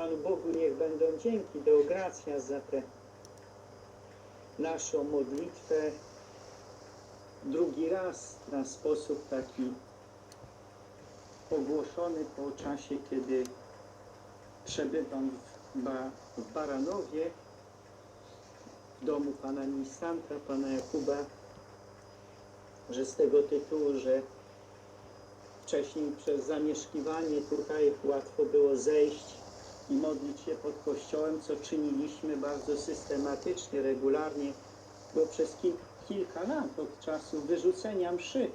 Panu Bogu niech będą dzięki, Deo gracias za tę naszą modlitwę. Drugi raz na sposób taki ogłoszony po czasie, kiedy przebywam w, ba, w Baranowie, w domu pana ministranta, pana Jakuba, że z tego tytułu, że wcześniej przez zamieszkiwanie tutaj łatwo było zejść i modlić się pod kościołem, co czyniliśmy bardzo systematycznie, regularnie, bo przez kil, kilka lat od czasu wyrzucenia mszy.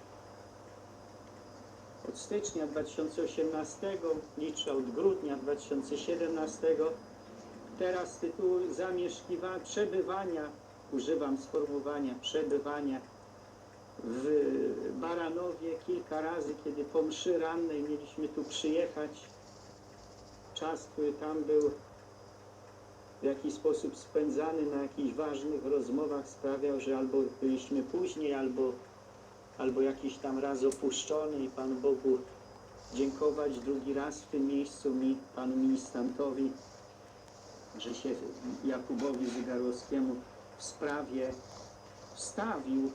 Od stycznia 2018, liczę od grudnia 2017, teraz z tytułu zamieszkiwania, przebywania, używam sformułowania przebywania w Baranowie kilka razy, kiedy po mszy rannej mieliśmy tu przyjechać. Czas, który tam był w jakiś sposób spędzany na jakichś ważnych rozmowach sprawiał, że albo byliśmy później, albo, albo jakiś tam raz opuszczony i Panu Bogu dziękować drugi raz w tym miejscu mi, Panu Ministrantowi, że się Jakubowi Zygarowskiemu w sprawie wstawił,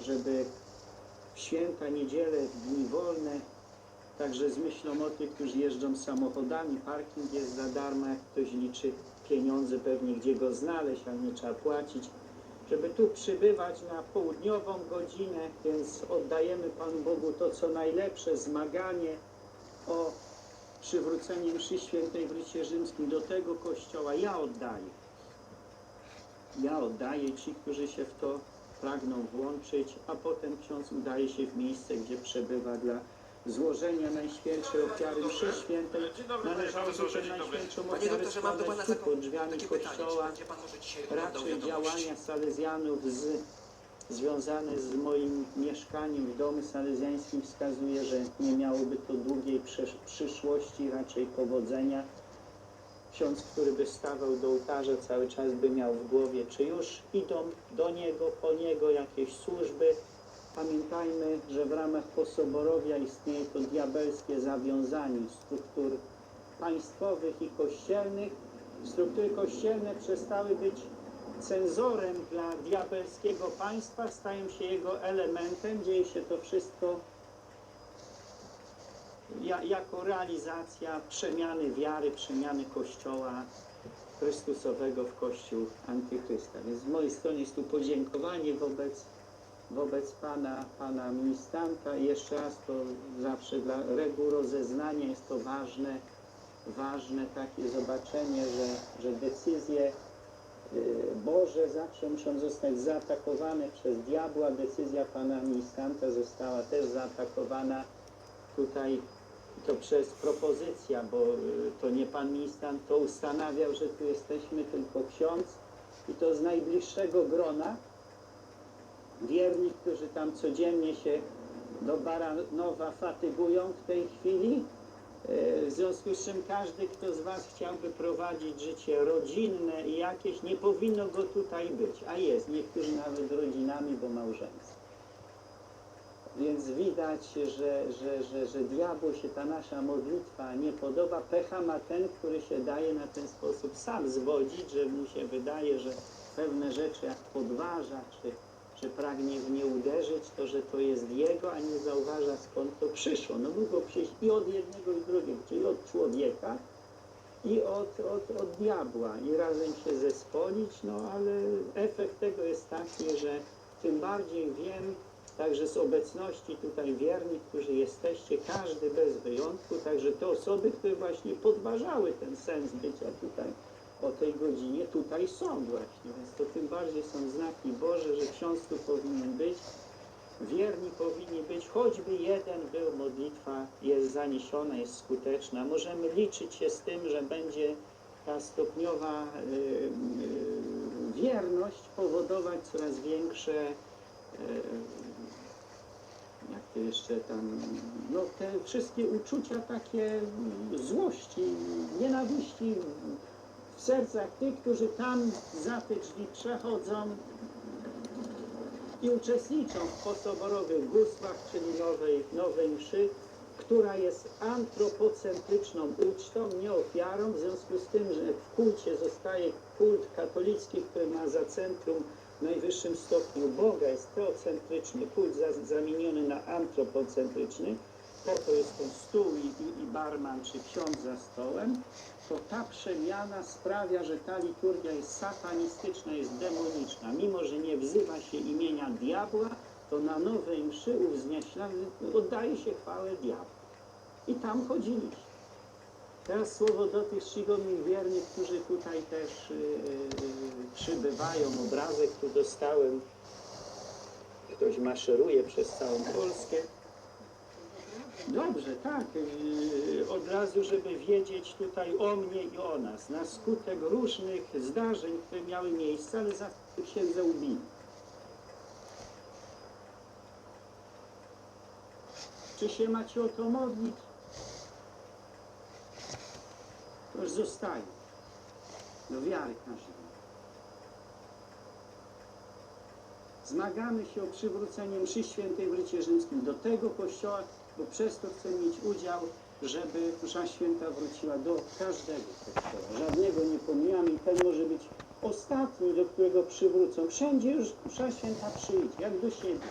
żeby w święta, niedzielę, w dni wolne, także z myślą o tych, którzy jeżdżą samochodami, parking jest za darmo, jak ktoś liczy pieniądze, pewnie gdzie go znaleźć, ale nie trzeba płacić, żeby tu przybywać na południową godzinę, więc oddajemy Panu Bogu to, co najlepsze, zmaganie o przywrócenie mszy świętej w rycie rzymskim do tego kościoła. Ja oddaję. Ja oddaję ci, którzy się w to pragną włączyć, a potem ksiądz udaje się w miejsce, gdzie przebywa dla złożenia najświętszej ofiary mszy świętej. Należało najświętszą Panie ofiarę doktorze, mam do pana składać tu taką, pod drzwiami takie pytanie, czy kościoła. będzie pan może dzisiaj oglądał Raczej wiadomości? działania salezjanów z, związane z moim mieszkaniem w domu salezjańskim wskazuje, że nie miałoby to długiej przysz- przyszłości, raczej powodzenia. Ksiądz, który by stawał do ołtarza, cały czas by miał w głowie, czy już idą do niego, po niego jakieś służby. Pamiętajmy, że w ramach posoborowia istnieje to diabelskie zawiązanie struktur państwowych i kościelnych. Struktury kościelne przestały być cenzorem dla diabelskiego państwa, stają się jego elementem, dzieje się to wszystko ja, jako realizacja przemiany wiary, przemiany Kościoła Chrystusowego w Kościół Antychrysta. Więc z mojej strony jest tu podziękowanie wobec, wobec Pana, Pana Ministranta. Jeszcze raz to zawsze dla reguł rozeznania jest to ważne, ważne takie zobaczenie, że, że decyzje y, Boże zawsze muszą zostać zaatakowane przez diabła. Decyzja Pana Ministranta została też zaatakowana tutaj to przez propozycja, bo y, to nie Pan Ministrant to ustanawiał, że tu jesteśmy, tylko ksiądz i to z najbliższego grona wierni, którzy tam codziennie się do Baranowa fatygują w tej chwili. E, W związku z czym każdy, kto z Was chciałby prowadzić życie rodzinne i jakieś, nie powinno go tutaj być, a jest, niektórzy nawet rodzinami, bo małżeństwo. Więc widać, że, że, że, że diabłu się ta nasza modlitwa nie podoba. Pecha ma ten, który się daje na ten sposób sam zwodzić, że mu się wydaje, że pewne rzeczy jak podważa, czy, czy pragnie w nie uderzyć, to że to jest jego, a nie zauważa skąd to przyszło. No mogło przyjść i od jednego i drugiego, czyli od człowieka i od, od, od diabła i razem się zespolić, no ale efekt tego jest taki, że tym bardziej wiem, także z obecności tutaj wiernych, którzy jesteście, każdy bez wyjątku, także te osoby, które właśnie podważały ten sens bycia tutaj o tej godzinie, tutaj są właśnie, więc to tym bardziej są znaki Boże, że ksiądz tu powinien być, wierni powinni być, choćby jeden był, modlitwa jest zaniesiona, jest skuteczna. Możemy liczyć się z tym, że będzie ta stopniowa y, y, wierność powodować coraz większe y, jak to jeszcze tam, no te wszystkie uczucia takie złości, nienawiści w sercach tych, którzy tam za te drzwi przechodzą i uczestniczą w posoborowych gustwach, czyli nowej, nowej mszy, która jest antropocentryczną ucztą, nie ofiarą, w związku z tym, że w kulcie zostaje kult katolicki, który ma za centrum w najwyższym stopniu Boga, jest teocentryczny, kult za, zamieniony na antropocentryczny, po to jest ten stół i, i, i barman czy ksiądz za stołem, to ta przemiana sprawia, że ta liturgia jest satanistyczna, jest demoniczna. Mimo, że nie wzywa się imienia diabła, to na nowej mszy uwznieślany oddaje się chwałę diabłu. I tam chodziliśmy. Teraz słowo do tych czcigodnych wiernych, którzy tutaj też yy, przybywają. Obrazek tu dostałem. Ktoś maszeruje przez całą Polskę. Dobrze, tak. Yy, Od razu, żeby wiedzieć tutaj o mnie i o nas, na skutek różnych zdarzeń, które miały miejsce, ale za księdza ubili. Czy się macie o to modlić? To już zostaje. Do wiary każdego. Zmagamy się o przywrócenie mszy świętej w rycie rzymskim do tego kościoła, bo przez to mieć udział, żeby msza święta wróciła do każdego kościoła. Żadnego nie pomijamy i ten może być ostatni, do którego przywrócą. Wszędzie już msza święta przyjdzie, jak do siebie.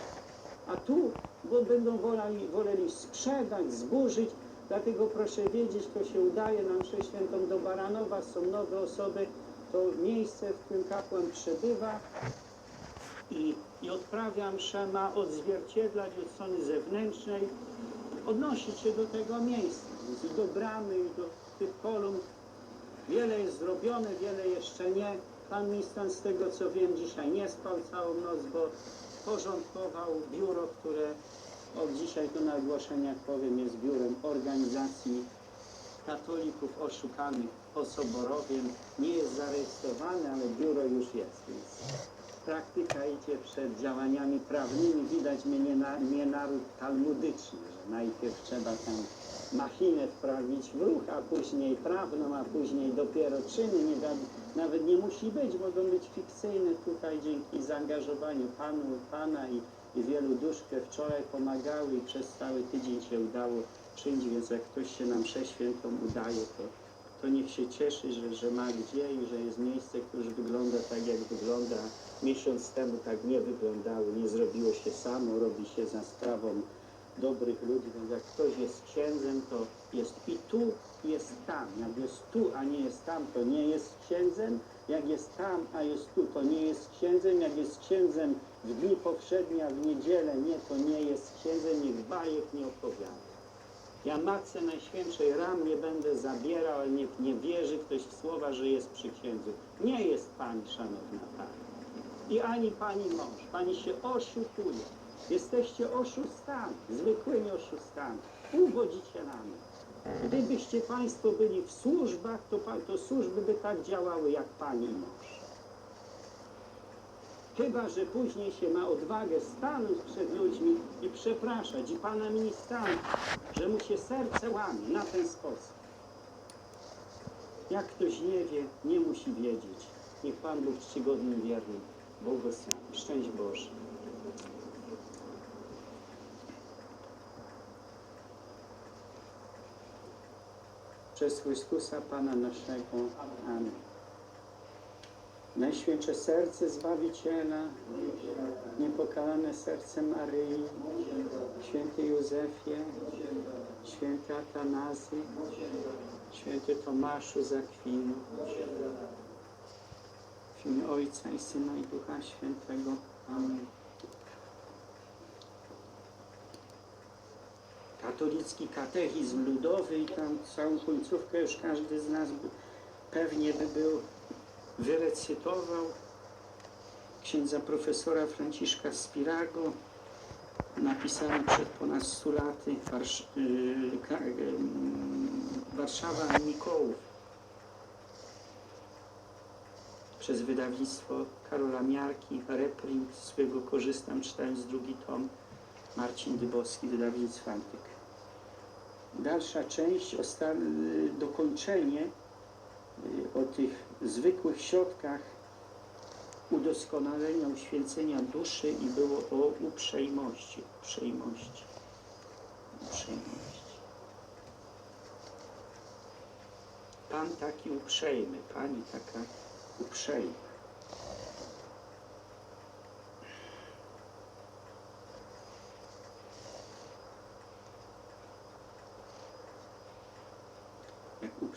A tu, bo będą woleli, woleli sprzedać, zburzyć, dlatego proszę wiedzieć, to się udaje na mszę świętą do Baranowa, są nowe osoby, to miejsce, w którym kapłan przebywa i, i odprawia mszę, ma odzwierciedlać od strony zewnętrznej, odnosić się do tego miejsca, do bramy, do tych kolumn. Wiele jest zrobione, wiele jeszcze nie. Pan minister z tego co wiem dzisiaj nie spał całą noc, bo porządkował biuro, które od dzisiaj to na ogłoszeniach powiem jest biurem organizacji katolików oszukanych po Soborowiem. Nie jest zarejestrowane, ale biuro już jest, więc praktyka idzie przed działaniami prawnymi. Widać mnie nie, na, nie naród talmudyczny, najpierw trzeba tam machinę wprawić w ruch, a później prawną, a później dopiero czyny. Nie, nawet nie musi być, mogą być fikcyjne tutaj dzięki zaangażowaniu Panu, Pana i, i wielu dusz, które wczoraj pomagały i przez cały tydzień się udało czynić, więc jak ktoś się nam przeświętą udaje, to, to niech się cieszy, że, że ma gdzie i że jest miejsce, które wygląda tak, jak wygląda. Miesiąc temu tak nie wyglądało, nie zrobiło się samo, robi się za sprawą dobrych ludzi, więc jak ktoś jest księdzem, to jest i tu, jest tam. Jak jest tu, a nie jest tam, to nie jest księdzem. Jak jest tam, a jest tu, to nie jest księdzem. Jak jest księdzem w dni a w niedzielę nie, to nie jest księdzem. Niech bajek nie opowiada. Ja Matce Najświętszej ram nie będę zabierał, ale niech nie wierzy ktoś w słowa, że jest przy księdzu. Nie jest pani, szanowna pani. I ani pani mąż. Pani się oszukuje. Jesteście oszustami, zwykłymi oszustami, uwodzicielami. Gdybyście Państwo byli w służbach, to, to służby by tak działały jak Pani mąż. Chyba, że później się ma odwagę stanąć przed ludźmi i przepraszać i Pana ministra, że mu się serce łamie na ten sposób. Jak ktoś nie wie, nie musi wiedzieć. Niech Pan Bóg czcigodnym wiernym błogosławi. Szczęść Boże. Przez Chrystusa Pana naszego. Amen. Najświętsze serce Zbawiciela, niepokalane serce Maryi, święty Józefie, święty Atanazy, święty Tomaszu z Akwinu, w imię Ojca i Syna i Ducha Świętego. Amen. Katolicki katechizm ludowy i tam całą końcówkę już każdy z nas by, pewnie by był wyrecytował księdza profesora Franciszka Spirago, napisany przed ponad 100 laty Warsz, yy, ka, yy, Warszawa Mikołów przez wydawnictwo Karola Miarki, reprint, z którego korzystam czytając drugi tom, Marcin Dybowski, wydawnictwo Antyk dalsza część, dokończenie y, o tych zwykłych środkach udoskonalenia, uświęcenia duszy i było o uprzejmości, uprzejmości, uprzejmości. Pan taki uprzejmy, Pani taka uprzejma.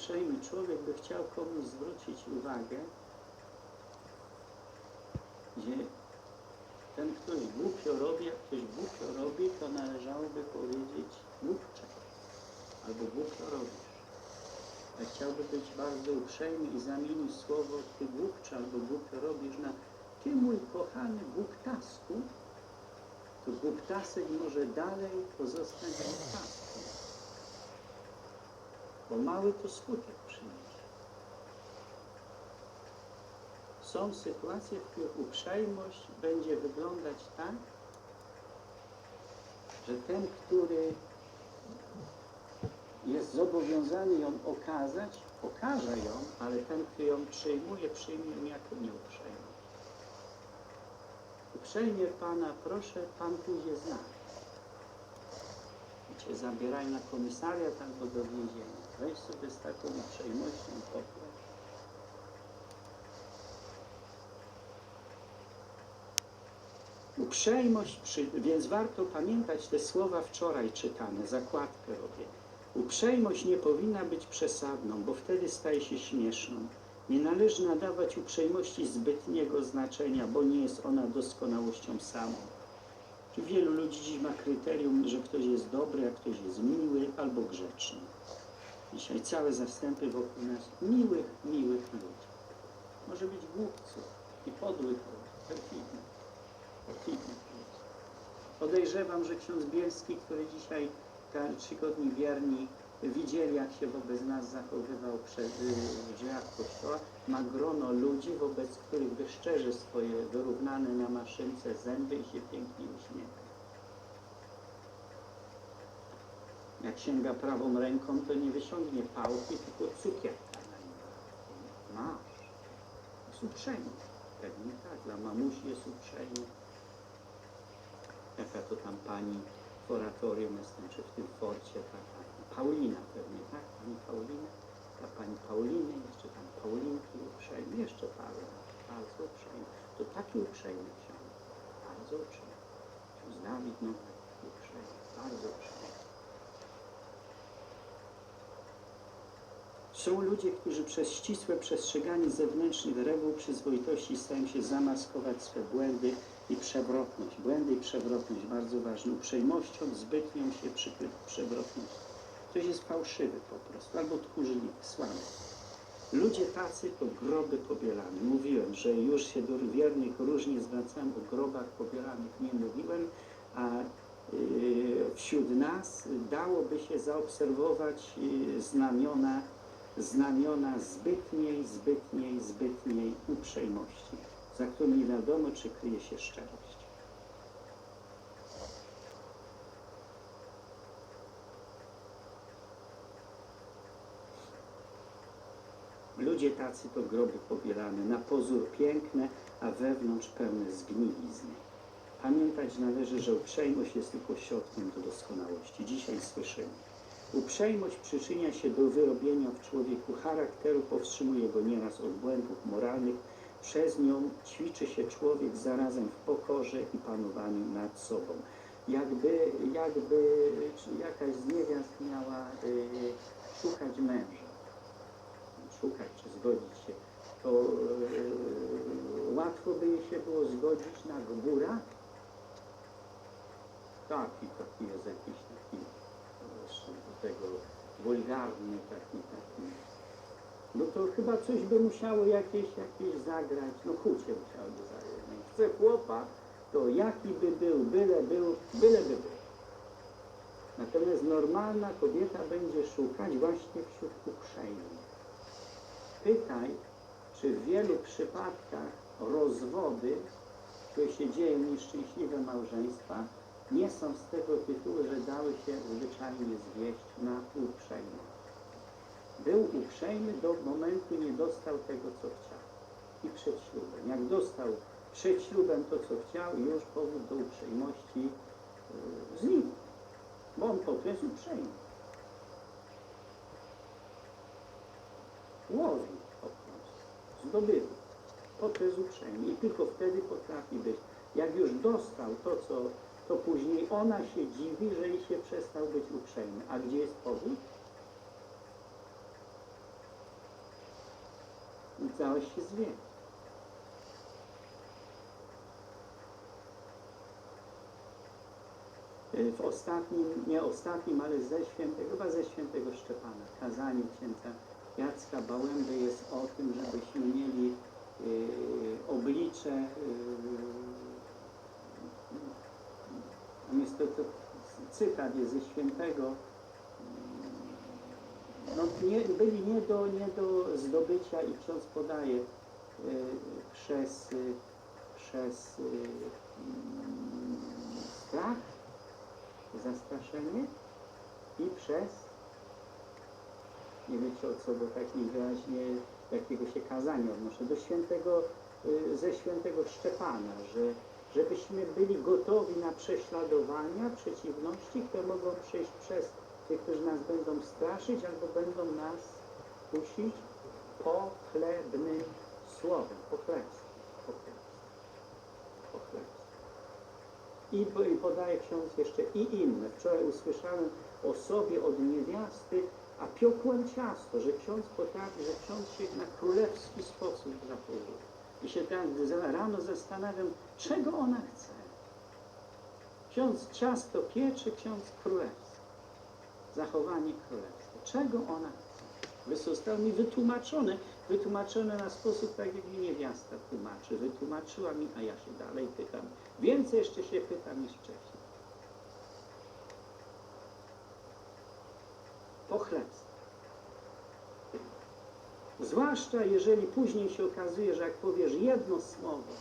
Uprzejmy człowiek by chciał komuś zwrócić uwagę, gdzie ten ktoś głupio robi, jak ktoś głupio robi, to należałoby powiedzieć głupcze albo głupio robisz. Jak chciałby być bardzo uprzejmy i zamienić słowo ty głupcze albo głupio robisz na ty mój kochany głuptasku, to głuptasek może dalej pozostać głuptaskiem. Bo mały to skutek przyniesie. Są sytuacje, w których uprzejmość będzie wyglądać tak, że ten, który jest zobowiązany ją okazać, okaże ją, ale ten, który ją przyjmuje, przyjmie ją jako nieuprzejmą. Uprzejmie Pana proszę, Pan pójdzie z nami. I Cię zabieraj na komisariat albo do więzienia. Weź sobie z taką uprzejmością pokój. Uprzejmość, przy, więc warto pamiętać te słowa wczoraj czytane, zakładkę robię. Uprzejmość nie powinna być przesadną, bo wtedy staje się śmieszną. Nie należy nadawać uprzejmości zbytniego znaczenia, bo nie jest ona doskonałością samą. Wielu ludzi dziś ma kryterium, że ktoś jest dobry, a ktoś jest miły albo grzeczny. Dzisiaj całe zastępy wokół nas miłych, miłych ludzi. Może być głupców i podłych perfidnych, perfidnych ludzi. Podejrzewam, że ksiądz Bielski, który dzisiaj trzygodni wierni widzieli, jak się wobec nas zachowywał przed, y, w drzwiach kościoła, ma grono ludzi, wobec których wyszczerze swoje wyrównane na maszynce zęby i się pięknie uśmiecha. Jak sięga prawą ręką, to nie wyciągnie pałki, tylko cukierka na nim. Masz. Jest uprzejmy. Pewnie tak, dla mamusi jest uprzejmy. Jaka to tam pani w oratorium jestem, czy w tym forcie, ta pani Paulina pewnie, tak? Pani Paulina? Ta pani Pauliny, jeszcze tam Paulinki uprzejmy, jeszcze Paweł, bardzo uprzejmy. To taki uprzejmy ksiądz, bardzo uprzejmy. Ksiądz Dawid Nowak, uprzejmy, bardzo uprzejmy. Są ludzie, którzy przez ścisłe przestrzeganie zewnętrznych reguł przyzwoitości starają się zamaskować swe błędy i przewrotność. Błędy i przewrotność, bardzo ważne. Uprzejmością zbytnią się przykryć przewrotność. Ktoś jest fałszywy po prostu, albo tchórzliwy, słaby. Ludzie tacy to groby pobielane. Mówiłem, że już się do wiernych różnie zwracałem, o grobach pobielanych nie mówiłem, a yy, wśród nas dałoby się zaobserwować yy, znamiona znamiona zbytniej, zbytniej, zbytniej uprzejmości, za którą nie wiadomo, czy kryje się szczerość. Ludzie tacy to groby pobielane, na pozór piękne, a wewnątrz pełne zgnilizny. Pamiętać należy, że uprzejmość jest tylko środkiem do doskonałości. Dzisiaj słyszymy. Uprzejmość przyczynia się do wyrobienia w człowieku charakteru, powstrzymuje go nieraz od błędów moralnych. Przez nią ćwiczy się człowiek zarazem w pokorze i panowaniu nad sobą. Jakby, jakby jakaś z niewiast miała y, szukać męża, szukać czy zgodzić się, to y, łatwo by jej się było zgodzić na góra. Taki, taki jest jakiś taki tego wulgarny, taki, taki. No to chyba coś by musiało jakieś, jakieś zagrać, no hucie musiałoby zagrać. No, chce chłopa, to jaki by był, byle był, byle by był. Natomiast normalna kobieta będzie szukać właśnie wśród uprzejmych. Pytaj, czy w wielu przypadkach rozwody, które się dzieją nieszczęśliwe małżeństwa, nie są z tego tytułu, że dały się zwyczajnie zwieść na uprzejmość. Był uprzejmy do momentu, nie dostał tego, co chciał. I przed ślubem. Jak dostał przed ślubem to, co chciał, już powód do uprzejmości yy, znikł. Bo on po to jest uprzejmy. łowi po prostu, zdobywa. Po to jest uprzejmy i tylko wtedy potrafi być. Jak już dostał to, co, to później ona się dziwi, że i się przestał być uprzejmy. A gdzie jest powód? I całość się zwie. Y, W ostatnim, nie ostatnim, ale ze świętego, chyba ze świętego Szczepana, kazaniu księdza Jacka Bałęby jest o tym, żebyśmy mieli y, oblicze, y, to cytat jest ze świętego, no, nie, byli nie do, nie do zdobycia i ksiądz podaje y, przez, y, przez y, strach, zastraszenie i przez nie wiecie o co do takiej wyraźnie jakiego się kazania odnoszę, do świętego, y, ze świętego Szczepana, że żebyśmy byli gotowi na prześladowania, przeciwności, które mogą przejść przez tych, którzy nas będą straszyć albo będą nas kusić pochlebnym słowem, pochlebstwem, pochlebstwem. I, po- I podaje ksiądz jeszcze i inne. Wczoraj usłyszałem o sobie od niewiasty, a piokłem ciasto, że ksiądz potrafi, że ksiądz się na królewski sposób zachowuje. I się tak rano zastanawiam, czego ona chce. Ksiądz ciasto pieczy, ksiądz królewski. Zachowanie królewskie. Czego ona chce? Zostało mi wytłumaczone, wytłumaczone na sposób tak, jak mi niewiasta tłumaczy. Wytłumaczyła mi, a ja się dalej pytam. Więcej jeszcze się pytam niż wcześniej. Pochlebstwo. Zwłaszcza jeżeli później się okazuje, że jak powiesz jedno słowo,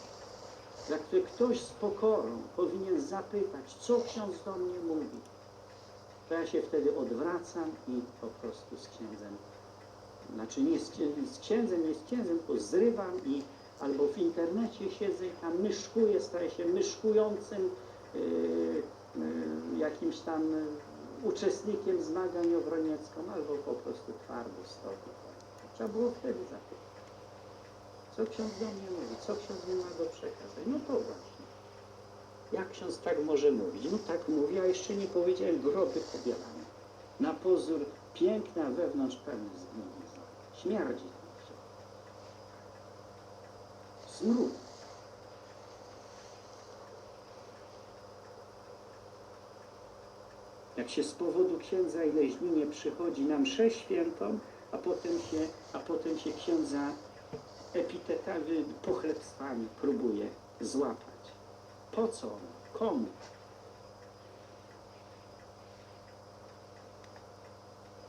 za które ktoś z pokorą powinien zapytać, co ksiądz do mnie mówi, to ja się wtedy odwracam i po prostu z księdzem, znaczy nie z, z księdzem, nie z księdzem, tylko zrywam i albo w internecie siedzę i tam myszkuję, staję się myszkującym yy, yy, jakimś tam uczestnikiem zmagań o Wroniecką, albo po prostu twardo stoję. Trzeba było wtedy zapytać. Co ksiądz do mnie mówi? Co ksiądz mi ma do przekazać? No to właśnie. Jak ksiądz tak może mówić? No tak mówi, a jeszcze nie powiedziałem groby pobielane. Na pozór piękna, wewnątrz pewnie zgnilizna. Śmierdzi tam środku. Smród. Jak się z powodu księdza i leźninie przychodzi na mszę świętą, a potem się, a potem się księdza epitetami, pochlebstwami próbuje złapać. Po co? Komu?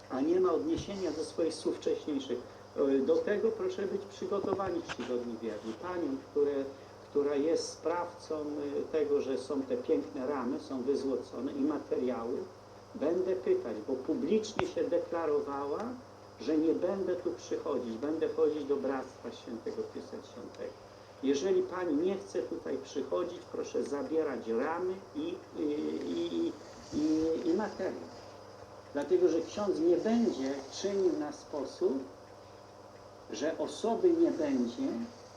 A nie ma odniesienia do swoich słów wcześniejszych. E, Do tego proszę być przygotowani czcigodni wierni. Panią, które, która jest sprawcą e, tego, że są te piękne ramy, są wyzłocone i materiały, będę pytać, bo publicznie się deklarowała, że nie będę tu przychodzić, będę chodzić do Bractwa Świętego Tysiącletego. Jeżeli Pani nie chce tutaj przychodzić, proszę zabierać ramy i, i, i, i, i materiał. Dlatego, że ksiądz nie będzie czynił na sposób, że osoby nie będzie,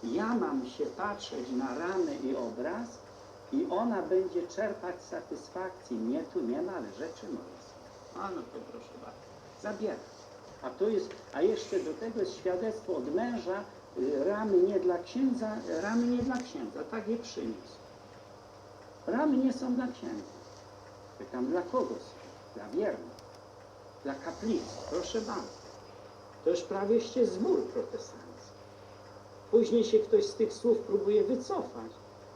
ja mam się patrzeć na ramy i obraz i ona będzie czerpać satysfakcję. Nie, tu nie ma, ale rzeczy moje są. A no to proszę bardzo, zabierać. A to jest, a jeszcze do tego jest świadectwo od męża, y, ramy nie dla księdza, ramy nie dla księdza, tak je przyniósł. Ramy nie są dla księdza. Pytam, dla kogo są? Dla wiernych. Dla kaplicy. Proszę bardzo. To już prawie jeszcze zbór protestancki. Później się ktoś z tych słów próbuje wycofać,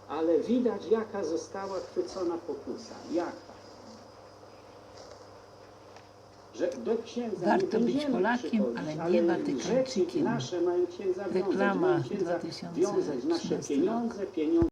ale widać jaka została chwycona pokusa. Jaka? Że do księdza Warto być Polakiem, ale nie Watykańczykiem. Reklama mają księdza